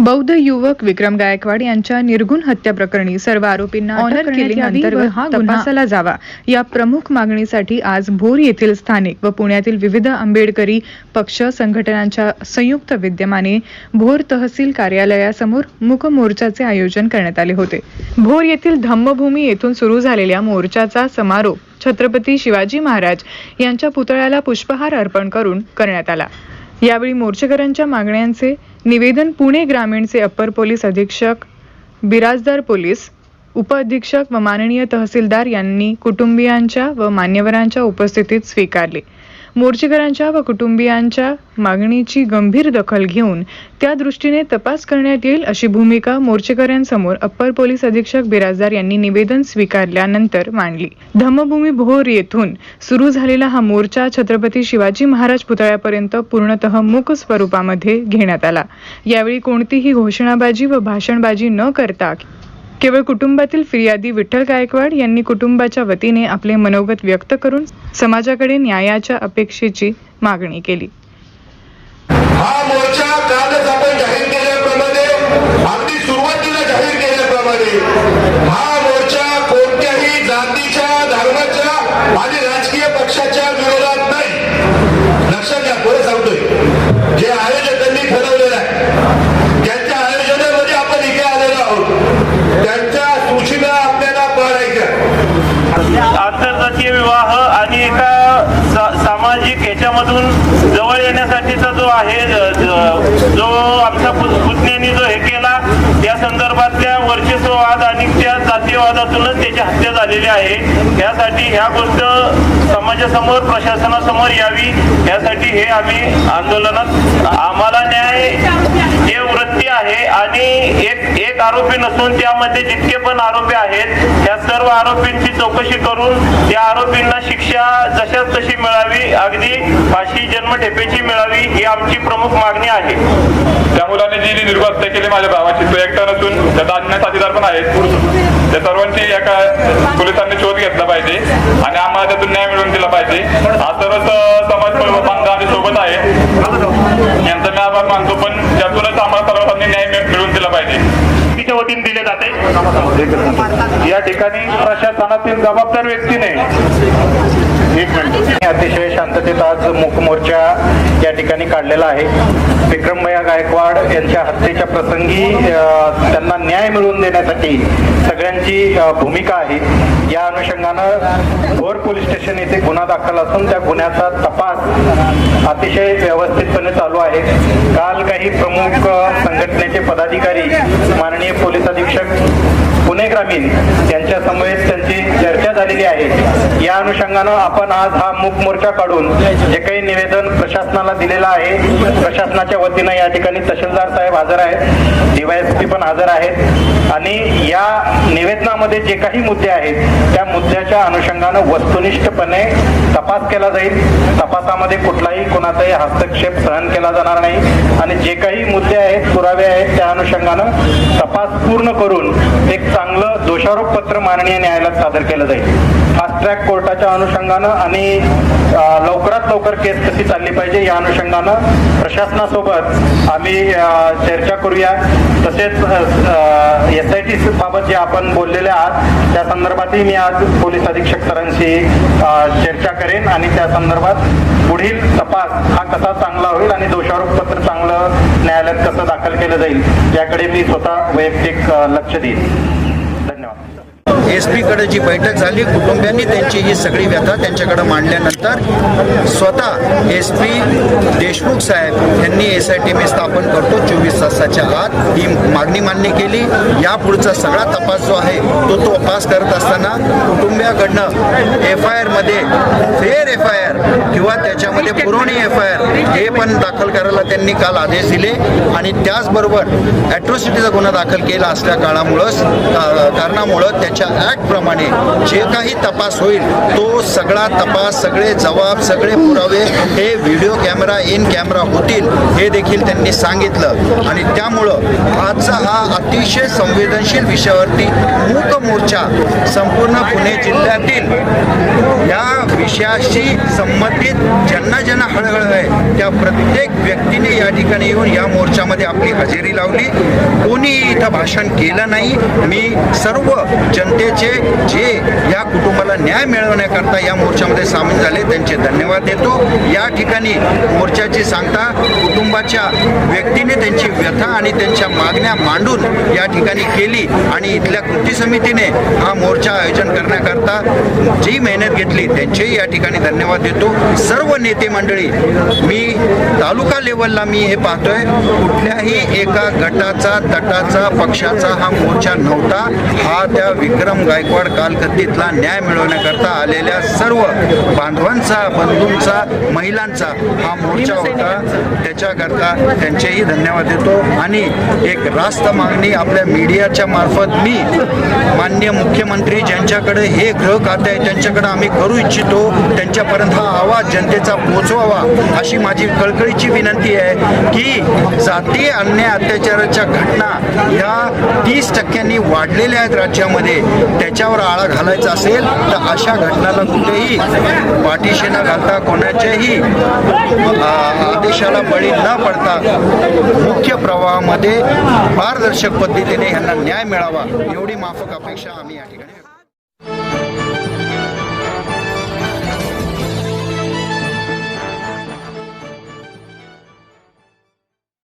बौद्ध युवक विक्रम गायकवाड यांच्या निर्गुण हत्या प्रकरणी सर्व आरोपींना ऑनर अंतर्गत हा तपासाला जावा. या प्रमुख मागणीसाठी आज भोर येथील स्थानिक व पुण्यातील विविध आंबेडकरी पक्ष संघटनांच्या संयुक्त विद्यमाने भोर तहसील कार्यालयासमोर मूक मोर्चाचे आयोजन करण्यात आले होते. भोर येथील धम्मभूमी येथून सुरू झालेल्या मोर्चाचा समारोप छत्रपती शिवाजी महाराज यांच्या पुतळ्याला पुष्पहार अर्पण करून करण्यात आला. यावेळी मोर्चेकऱ्यांच्या मागण्यांचे निवेदन पुणे ग्रामीणचे अप्पर पोलीस अधीक्षक बिराजदार पोलीस उपअधीक्षक व माननीय तहसीलदार यांनी कुटुंबियांच्या व मान्यवरांच्या उपस्थितीत स्वीकारले. मोर्चेकरांच्या व कुटुंबियांच्या मागणीची गंभीर दखल घेऊन त्या दृष्टीने तपास करण्यात येईल अशी भूमिका मोर्चेकऱ्यांसमोर अप्पर पोलीस अधीक्षक बिराजदार यांनी निवेदन स्वीकारल्यानंतर मांडली. धम्मभूमी भोर येथून सुरू झालेला हा मोर्चा छत्रपती शिवाजी महाराज पुतळ्यापर्यंत पूर्णतः मूक स्वरूपामध्ये घेण्यात आला. यावेळी कोणतीही घोषणाबाजी व भाषणबाजी न करता केवळ कुटुंबातील फिर्यादी विठ्ठल गायकवाड यांनी कुटुंबाच्या वतीने आपले मनोगत व्यक्त करून समाजाकडे न्यायाच्या अपेक्षेची मागणी केली. हा मोर्चा कालच आपण जाहीर केल्याप्रमाणे अगदी सुरुवातीला जाहीर केल्याप्रमाणे हा जो आमच्या पु- जो हे केला त्या संदर्भातल्या वर्चस्ववाद आणि त्या जातीयवादातूनच त्याची हत्या झालेली आहे. यासाठी ह्या गोष्ट समाजासमोर प्रशासनासमोर यावी. यासाठी हे आम्ही आंदोलनात आम्हाला न्याय हे वृत्ती आहे आणि एक एक आरोपी नसून त्यामध्ये जितके पण आरोपी आहेत त्या सर्व आरोपींची चौकशी करून त्या आरोपींना शिक्षा जशाच तशी मिळावी अगदी फाशी जन्मठेपेची मिळावी ही आमची प्रमुख मागणी आहे. त्या मुलाने जी हत्या केली माझ्या भावाची तो एकटा नसून त्याचा अन्य साथीदार पण आहेत. त्या सर्वांची एका पोलिसांनी शोध घेतला पाहिजे आणि आम्हाला त्यातून न्याय मिळवून दिला पाहिजे. हा सर्वच समाज आणि सोबत आहे. यांचा मी आभार मानतो पण त्यातूनच आम्हाला सर्वांनी न्याय मिळ- मिळवून दिला पाहिजे. तिच्या वतीने दिले जाते. या ठिकाणी प्रशासनातील जबाबदार व्यक्तीने अतिशय शांततेत आज मूक मोर्चा या ठिकाणी काढलेला आहे. विक्रमभया गायकवाड यांच्या हत्येच्या प्रसंगी त्यांना न्याय मिळवून देण्यासाठी सगळ्यांची भूमिका आहे. या अनुषंगानं भोर पोलीस स्टेशन येथे गुन्हा दाखल असून त्या गुन्ह्याचा तपास अतिशय व्यवस्थितपणे चालू आहे. काल काही प्रमुख संघटनेचे पदाधिकारी माननीय पोलीस अधीक्षक पुणे ग्रामीण यांच्या समवेत त्यांची चर्चा झालेली आहे. या अनुषंगानं आपण आज हा मूक मोर्चा काढून जे काही निवेदन प्रशासनाला दिलेलं आहे प्रशासनाच्या वतीनं या ठिकाणी तहसीलदार साहेब हजर आहेत डीवायएसपी पण हजर आहेत आणि या निवेदनामध्ये जे काही मुद्दे आहेत त्या मुद्द्याच्या अनुषंगानं वस्तुनिष्ठपणे तपास केला जाईल. तपासामध्ये कुठलाही कोणाचाही हस्तक्षेप सहन केला जाणार नाही आणि जे काही मुद्दे आहेत पुरावे आहेत त्या अनुषंगानं तपास पूर्ण करून एक चांगलं दोषारोप पत्र माननीय न्यायालयात सादर केलं जाईल. फास्ट ट्रॅक कोर्टाच्या अनुषंगानं आणि लवकरात लवकर केस कशी चालली पाहिजे या अनुषंगानं प्रशासनासोबत आम्ही चर्चा करूया. तसेच एस आय टी बाबत जे आपण बोललेले आहात त्या संदर्भातही मी आज पोलीस अधीक्षक सरांशी चर्चा करेन आणि त्या संदर्भात पुढील तपास हा कसा चांगला होईल आणि दोषारोप पत्र चांगलं न्यायालयात कसं दाखल केलं जाईल याकडे मी स्वतः वैयक्तिक लक्ष देईन. एस पीकडे जी बैठक झाली कुटुंबियांनी त्यांची ही सगळी व्यथा त्यांच्याकडे मांडल्यानंतर स्वतः एस पी देशमुख साहेब यांनी एस आय टी मी स्थापन करतो. चोवीस तासाच्या आत ही मागणी मान्य केली. यापुढचा सगळा तपास जो आहे तो तो तपास करत असताना कुटुंबियाकडनं एफ आय आरमध्ये फेर एफ आय आर किंवा त्याच्यामध्ये पुरवणी एफ आय आर हे पण दाखल करायला त्यांनी काल आदेश दिले आणि त्याचबरोबर ॲट्रॉसिटीचा गुन्हा दाखल केला असल्या काळामुळं का- कारणामुळं त्याच्या ॲक्टप्रमाणे जे काही तपास होईल तो सगळा तपास सगळे जबाब सगळे पुरावे हे व्हिडिओ कॅमेरा इन कॅमेरा होतील हे देखील त्यांनी सांगितलं. आणि त्यामुळं आजचा हा अतिशय संवेदनशील विषयावरती मूक मोर्चा संपूर्ण पुणे जिल्ह्यातील या विषयाशी संबंधित ज्यांना ज्यांना हळहळ आहे त्या प्रत्येक व्यक्तीने या ठिकाणी येऊन या मोर्चामध्ये आपली हजेरी लावली. कोणीही इथं भाषण केलं नाही. मी सर्व जनते जनतेचे जे या कुटुंबाला न्याय मिळवण्याकरता या मोर्चामध्ये सामील झाले त्यांचे धन्यवाद देतो. या ठिकाणी मोर्चाची सांगता कुटुंबाच्या व्यक्तीने त्यांची व्यथा आणि त्यांच्या मागण्या मांडून या ठिकाणी केली आणि इथल्या कृती समितीने हा मोर्चा आयोजन करण्याकरता जी मेहनत घेतली त्यांचेही या ठिकाणी धन्यवाद देतो. सर्व नेते मंडळी मी तालुका लेवलला मी हे पाहतोय कुठल्याही एका गटाचा तटाचा पक्षाचा हा मोर्चा नव्हता. हा त्या विक्रम गायकवाड कालकत्तीतला न्याय मिळवण्याकरता आलेल्या सर्व बांधवांचा बंधूंचा महिलांचा हा मोर्चा होता. त्याच्याकरता त्यांचेही धन्यवाद देतो. आणि एक रास्त मागणी आपल्या मीडियाच्या मार्फत मी मान्य मुख्यमंत्री ज्यांच्याकडे हे गृह खाते आहे त्यांच्याकडे आम्ही करू इच्छितो. त्यांच्यापर्यंत हा आवाज जनतेचा पोचवावा अशी माझी कळकळीची विनंती आहे की जातीय अन्याय अत्याचाराच्या घटना ह्या तीस टक्क्यांनी वाढलेल्या आहेत राज्यामध्ये. त्याच्यावर आळा घालायचा असेल तर अशा घटनाला कुठेही पाठीशी न घालता कोणाच्याही आदेशाला बळी न पडता मुख्य प्रवाहामध्ये पारदर्शक पद्धतीने यांना न्याय मिळावा. एवढी माफक अपेक्षा आम्ही या ठिकाणी